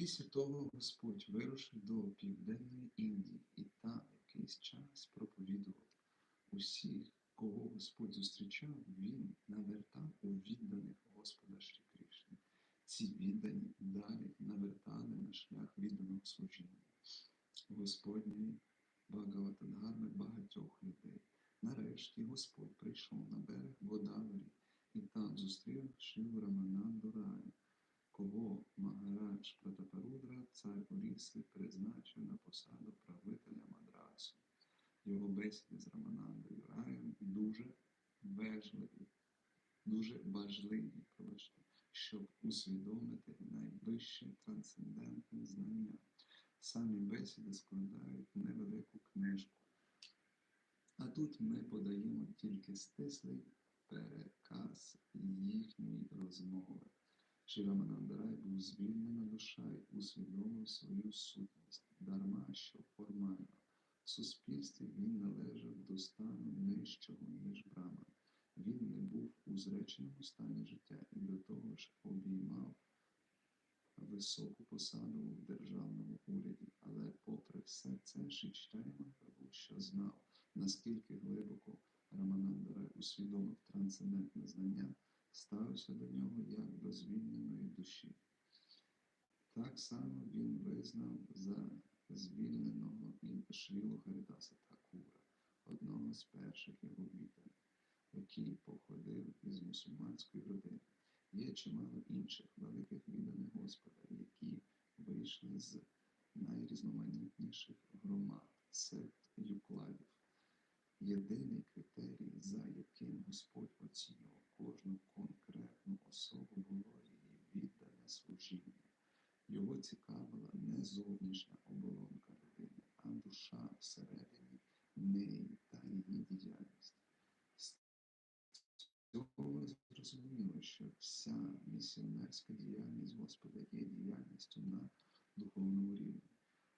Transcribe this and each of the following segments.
Після того Господь вирушив до Південної Індії і там якийсь час проповідував. Усіх, кого Господь зустрічав, він навертав у відданих Господа Шрі Кришни. Ці віддані далі навертали на шлях відданого служіння. Господньої Багаватадгарми багатьох людей. Нарешті Господь прийшов на берег Годаварі і там зустрів Шрі Рамананду Раю, кого Магарадж Пратапарудра, цар Оріси, призначив на посаду правителя Мадрасу. Його бесіди з Раманандою Раєм дуже важливі, дуже важливі, пробачте, щоб усвідомити найвище трансцендентне знання. Самі бесіди складають невелику книжку. А тут ми подаємо тільки стислий переказ їхньої розмови. Шираманандарай був звільнена душа і усвідомив свою сутність, дарма що формально. В суспільстві він належав до стану нижчого, ніж Брама. Він не був у зреченому стані життя і до того ж обіймав високу посаду в державному уряді, але попри все це Шичтарі Махапрабху, що знав, наскільки глибоко Раманандарай усвідомив трансцендентне знання, ставився до нього як до звільненої душі. Так само він визнав за звільненого і Шрілу Харидаса Такура, одного з перших його відданих, який походив із мусульманської родини. Є чимало інших великих відданих Господа, які вийшли з найрізноманітніших громад, сект юклавів. Єдиний критерій, за яким Господь оцінював кожну конкретну особу, було її віддане служіння. Його цікавила не зовнішня оболонка людини, а душа всередині неї та її діяльність. З цього зрозуміло, що вся місіонерська діяльність Господа є діяльністю на духовному рівні.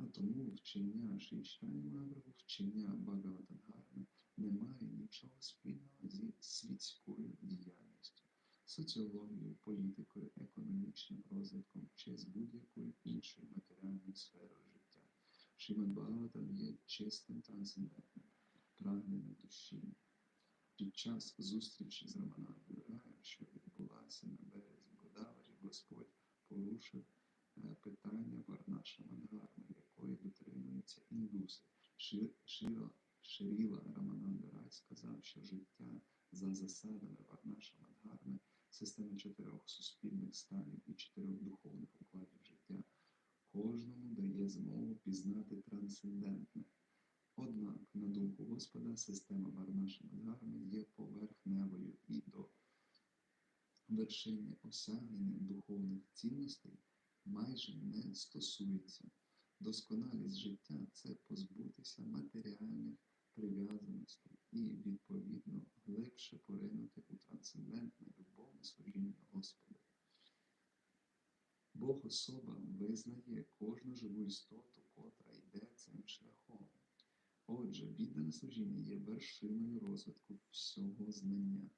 А тому вчення Шичтані Мавру, вчення Багаватангарми не має нічого спільного зі світською діяльністю, соціологією, політикою, економічним розвитком чи з будь-якою іншою матеріальною сферою життя. Шримад Бхагаватам є чистим трансцендентним прагненням душі. Під час зустрічі з Раманандою Раєм, що відбулася на березі Годаварі, Господь порушив е, питання Варнаша Мадгарми, якої дотримуються індуси. Ши- Шіла, Ширіла Рамананда Рай сказав, що життя за засадами Варнаша Мадгарми, системи чотирьох суспільних станів і чотирьох духовних укладів життя, кожному дає змогу пізнати трансцендентне. Однак, на думку Господа, система Варнаша Мадгарми є поверхневою і до вершини осягнення духовних цінностей майже не стосується. Досконалість життя це позбутися матеріальних прив'язаностей і, відповідно, глибше поринути у трансцендентне любовне служіння Господа. Бог особа визнає кожну живу істоту, котра йде цим шляхом. Отже, віддане служіння є вершиною розвитку всього знання,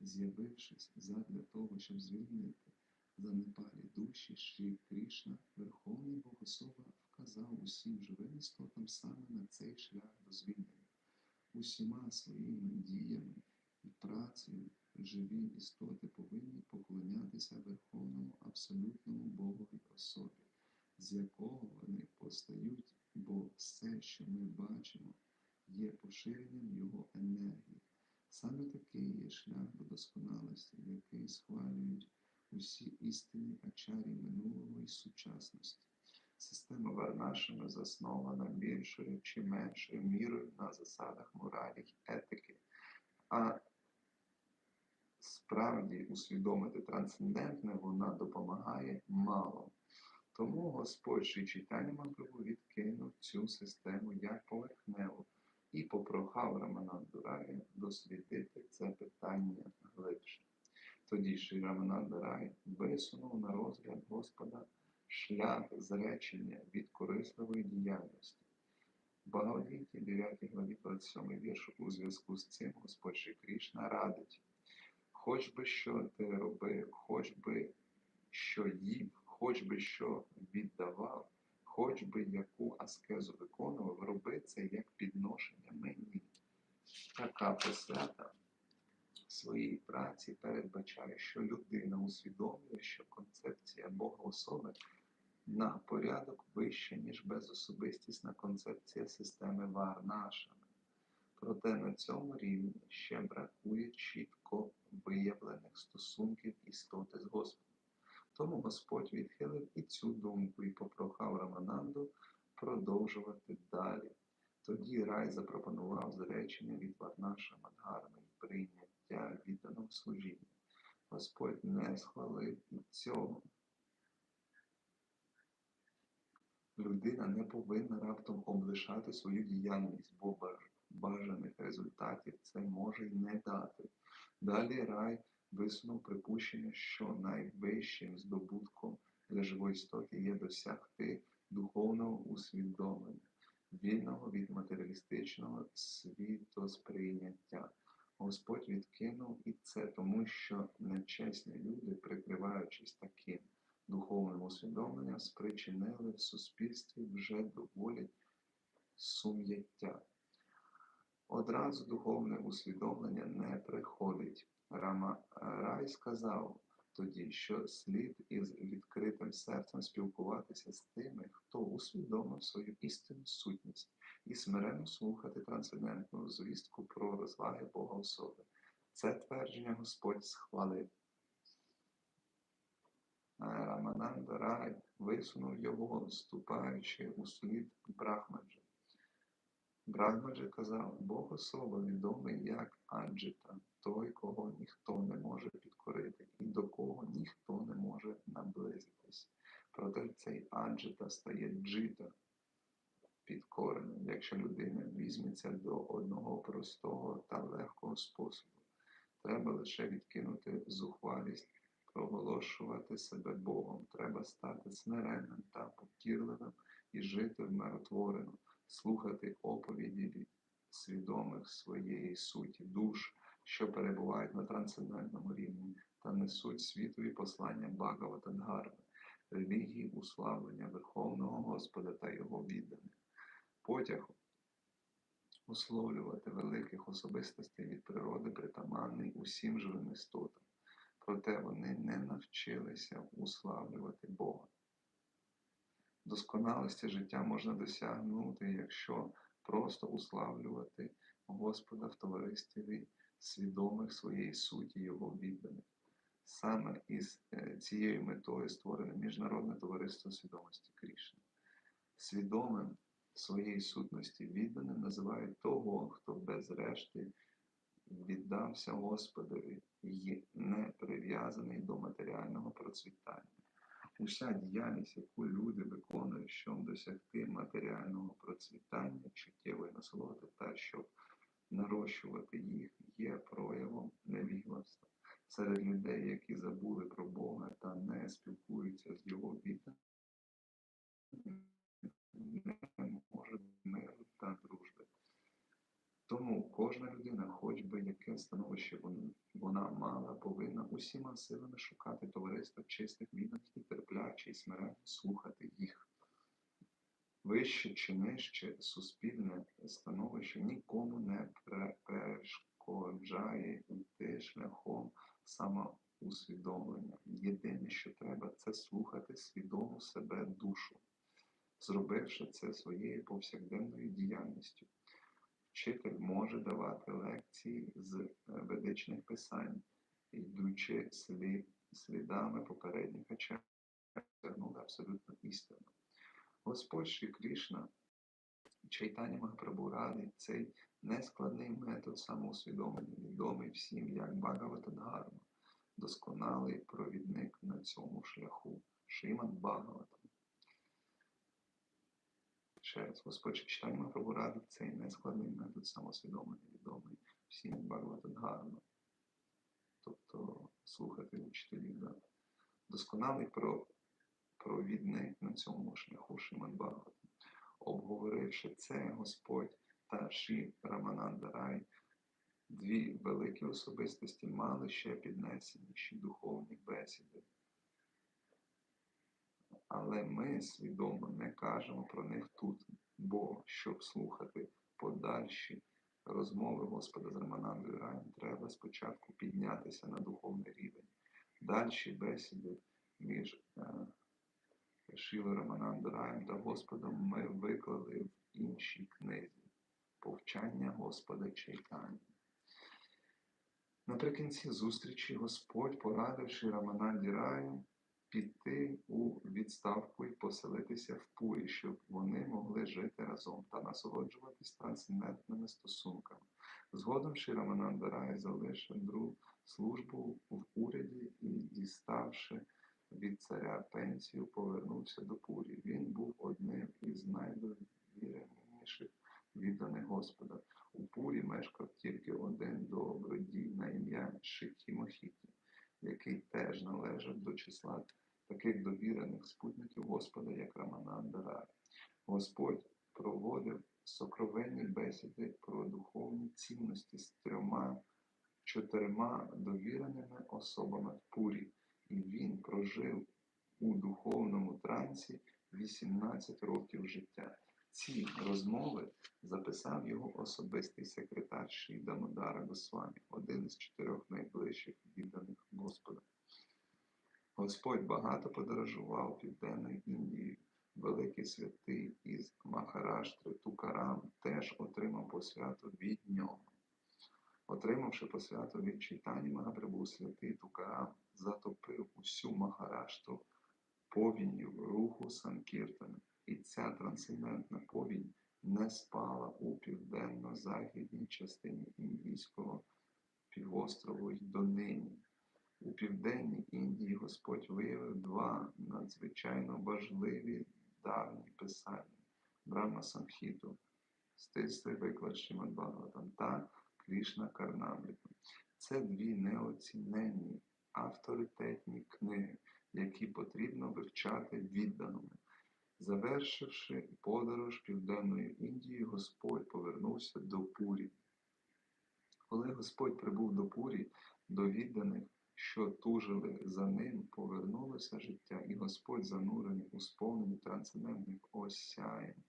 з'явившись задля того, щоб звільнити занепалі душі Шрі Кришна, Верховний усім живим істотам саме на цей шлях до звільнення. Усіма своїми діями і працею живі істоти повинні поклонятися Верховному Абсолютному Богові особі, з якого вони постають, бо все, що ми бачимо, є поширенням його енергії. Саме такий є шлях до досконалості, який схвалюють усі істинні ачарі минулого і сучасності. Система Варнашами заснована більшою чи меншою мірою на засадах моралі й етики, а справді усвідомити трансцендентне вона допомагає мало. Тому Господь Шри Чайтаня Махапрабху відкинув цю систему як поверхневу і попрохав Рамананду Рая дослідити це питання глибше. Тоді Шри Рамананда Рай висунув на розгляд Господа шлях зречення від корисливої діяльності. Багавадгіті, 9 главі 27 вірш, у зв'язку з цим Господь Шри Кришна радить, хоч би що ти робив, хоч би що їв, хоч би що віддавав, хоч би яку аскезу виконував, роби це як підношення мені. Така посвята своїй праці передбачає, що людина усвідомлює, що концепція Бога особи на порядок вища, ніж безособистісна концепція системи Варнашами. Проте на цьому рівні ще бракує чітко виявлених стосунків істоти з Господом. Тому Господь відхилив і цю думку і попрохав Рамананду продовжувати далі. Тоді рай запропонував зречення від Варнаша Мадгарми і прийняття відданого служіння. Господь не схвалив і цього. Людина не повинна раптом облишати свою діяльність, бо бажаних результатів це може й не дати. Далі рай висунув припущення, що найвищим здобутком для живої істоти є досягти духовного усвідомлення, вільного від матеріалістичного світосприйняття. Господь відкинув і це тому, що нечесні люди, прикриваючись таким духовним усвідомленням, спричинили в суспільстві вже доволі сум'яття. Одразу духовне усвідомлення не приходить. Рама Рай сказав тоді, що слід із відкритим серцем спілкуватися з тими, хто усвідомив свою істинну сутність, і смиренно слухати трансцендентну звістку про розваги Бога особи. Це твердження Господь схвалив. Рамананда Рай висунув його, ступаючи у слід Брахмаджа. Брахмаджа казав, Бог особа відомий як Аджита, той, кого ніхто не може підкорити, і до кого ніхто не може наблизитись. Проте цей Аджита стає джита, підкореним, якщо людина візьметься до одного простого та легкого способу. Треба лише відкинути зухвалість, проголошувати себе Богом. Треба стати смиренним та покірливим і жити вмиротворено, слухати оповіді від свідомих своєї суті душ, що перебувають на трансцендентному рівні та несуть світові послання Багавата Дгарми, релігії уславлення Верховного Господа та його відданих. Потяг условлювати великих особистостей від природи притаманний усім живим істотам. Проте вони не навчилися уславлювати Бога. Досконалості життя можна досягнути, якщо просто уславлювати Господа в товаристві свідомих своєї суті Його відданих. Саме із е, цією метою створене Міжнародне товариство свідомості Крішни. Свідомим своєї сутності відданим називають того, хто без решти віддався Господові і не прив'язаний до матеріального процвітання. Уся діяльність, яку люди виконують, щоб досягти матеріального процвітання, чуттєвої насолоди та щоб нарощувати їх, є проявом невігластва. Серед людей, які забули про Бога та не спілкуються з його відданими, не може миру та дружби. Тому кожна людина, становище вон- вона мала, повинна усіма силами шукати товариства чистих відданих і терпляче і смиренно слухати їх. Вище чи нижче суспільне становище нікому не перешкоджає йти шляхом самоусвідомлення. Єдине, що треба, це слухати свідому себе душу, зробивши це своєю повсякденною діяльністю. Вчитель може давати лекції з е, ведичних писань, йдучи слід, слідами попередніх ачарів, досягнули абсолютно істину. Господь Шрі Кришна, Чайтані Махапрабху радить цей нескладний метод самоусвідомлення, відомий всім як Бхагавата Дхарма, досконалий провідник на цьому шляху, Шримад Бхагавата. Ще раз, Господь Читання Махапрабху радить цей нескладний метод самосвідомлення, відомий всім як Бхагавата Дхарма. Тобто слухати учителів. Да? Досконалий про, провідник на цьому шляху Шримад Бхагавата. Обговоривши це, Господь та Ші Рамананда Рай, дві великі особистості мали ще піднесеніші духовні бесіди. Але ми свідомо не кажемо про них тут, бо щоб слухати подальші розмови Господа з Романандою Раєм, треба спочатку піднятися на духовний рівень. Дальші бесіди між е, Шілою Романандою Раєм та Господом ми виклали в іншій книзі Повчання Господа Чайтані. Наприкінці зустрічі Господь, порадивши Рамананді Раю, піти у відставку і поселитися в Пурі, щоб вони могли жити разом та насолоджуватись трансцендентними стосунками. Згодом Ші Рамананда Рай залишив друг службу в уряді і, діставши від царя пенсію, повернувся до Пурі. Він був одним із найдовіреніших відданих Господа. У Пурі мешкав тільки один добродій на ім'я Шиті Мохіті, який теж належав до числа таких довірених спутників Господа, як Рамананда Рай. Господь проводив сокровенні бесіди про духовні цінності з трьома чотирма довіреними особами в Пурі, і він прожив у духовному трансі 18 років життя. Ці розмови записав його особистий секретар Ші Дамодара Госвамі, один із чотирьох найближчих відданих Господа. Господь багато подорожував Південною Індією. Великий святий із Махараштри Тукарам теж отримав посвяту від нього. Отримавши посвяту від читання Магапрабу, святий Тукарам затопив усю Махарашту повінню руху Санкіртана. І ця трансцендентна повінь не спала у південно-західній частині Індійського півострову й донині. У південній Індії Господь виявив два надзвичайно важливі давні писання Брахма Самхіту, стислий виклад Шримад Бхагаватам та Крішна Карнамрітам. Це дві неоціненні авторитетні книги, які потрібно вивчати відданими. Завершивши подорож Південною Індією, Господь повернувся до Пурі. Коли Господь прибув до Пурі, до відданих, що тужили за ним, повернулося життя, і Господь, занурений у сповненні трансцендентних осяєнь,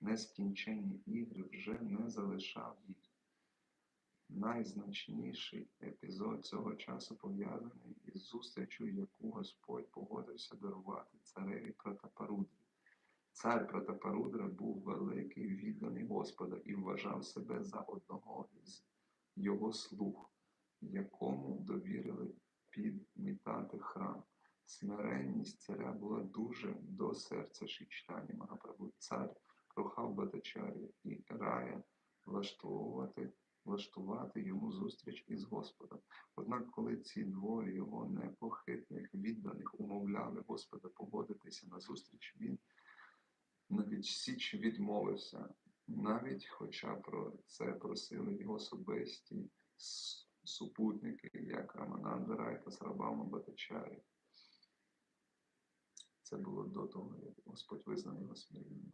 нескінченні ігри, вже не залишав їх. Найзначніший епізод цього часу пов'язаний із зустрічю, яку Господь погодився дарувати цареві Пратапарудрі. Цар Пратапарудра був великий відданий Господа і вважав себе за одного із його слуг, якому довірили підмітати храм. Смиренність царя була дуже до серця Шичтані Магапрабу. Цар прохав Батачарі і рая влаштовувати, влаштувати йому зустріч із Господом. Однак, коли ці двоє його непохитних відданих умовляли Господа погодитися на зустріч, він навіть Січ відмовився, навіть хоча про це просили його особисті супутники, як Рамананда Рай та Сарабама Батачарі. Це було до того, як Господь визнав його смиренним.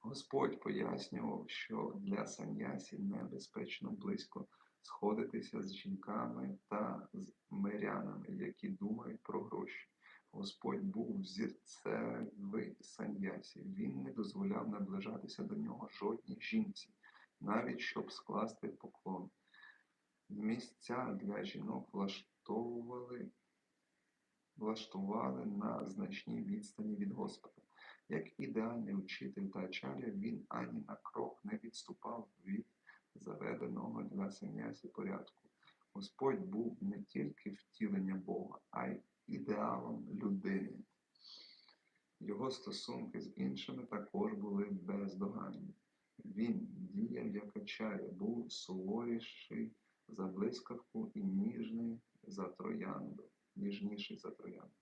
Господь пояснював, що для саньясі небезпечно близько сходитися з жінками та з мирянами, які думають про гроші. Господь був взірцевий саньясі. Він не дозволяв наближатися до нього жодній жінці, навіть щоб скласти поклон. Місця для жінок влаштовували, влаштували на значній відстані від Господа. Як ідеальний учитель та ачаря, він ані на крок не відступав від заведеного для санясі порядку. Господь був не тільки втілення Бога, а й ідеалом людини. Його стосунки з іншими також були бездоганні. Він діяв як ачаря, був суворіший за блискавку і ніжний за троянду, ніжніший за троянду.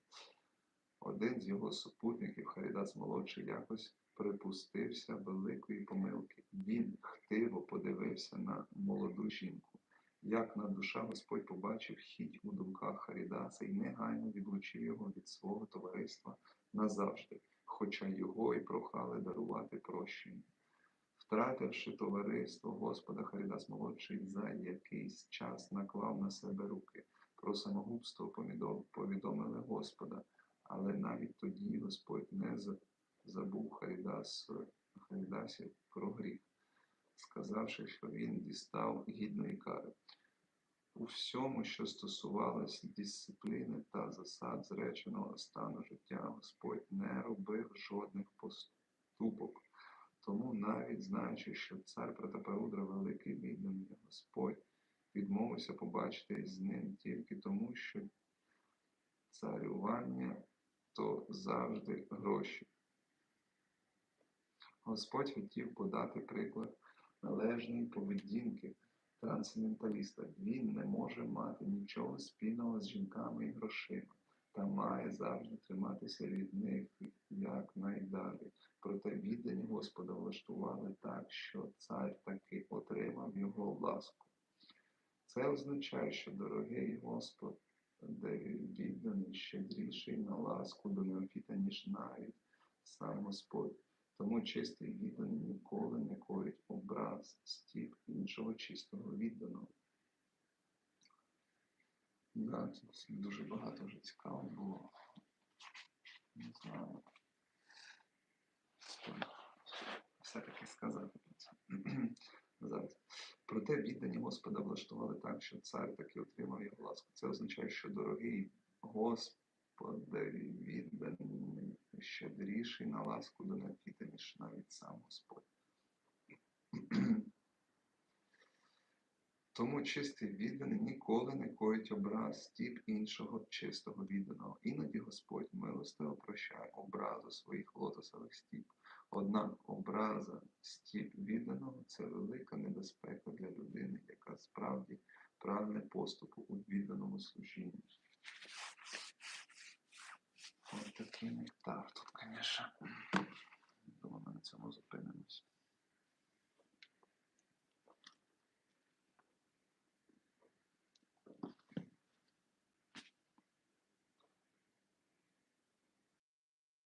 Один з його супутників, Харідас молодший, якось припустився великої помилки. Він хтиво подивився на молоду жінку. Як на душа Господь побачив хіть у думках Харідаса і негайно відлучив його від свого товариства назавжди, хоча його і прохали дарувати прощення. Втративши товариство Господа Харідас молодший за якийсь час наклав на себе руки. Про самогубство повідомили Господа, але навіть тоді Господь не забув Харідас, Харідасі про гріх, сказавши, що він дістав гідної кари. У всьому, що стосувалось дисципліни та засад зреченого стану життя, Господь не робив жодних поступок. Тому, навіть знаючи, що цар Протапарудра великий відданий, Господь відмовився побачити з ним тільки тому, що царювання то завжди гроші. Господь хотів подати приклад належної поведінки трансценденталіста. Він не може мати нічого спільного з жінками і грошима, та має завжди триматися від них якнайдалі. Проте віддані Господа влаштували так, що цар таки отримав його ласку. Це означає, що дорогий Господь, відданий щедріший на ласку до неофіта, ніж навіть сам Господь. Тому чистий відданий ніколи не корить образ стіп іншого чистого відданого. Да, тут дуже багато вже цікаво було. Не знаю. Що Все-таки сказати. Зараз. Проте віддані Господа влаштували так, що цар таки отримав його ласку. Це означає, що дорогий Господеві відданий щедріший на ласку до Неофіта, ніж навіть сам Господь. Тому чистий відданий ніколи не коїть образ стіп іншого чистого відданого. Іноді Господь милостиво прощає образу своїх лотосових стіп. Однак образа стіп відданого це велика небезпека для людини, яка справді прагне поступу у відданому служінні. Ось такий нектар тут, звісно. Думаю, ми на цьому зупинимось.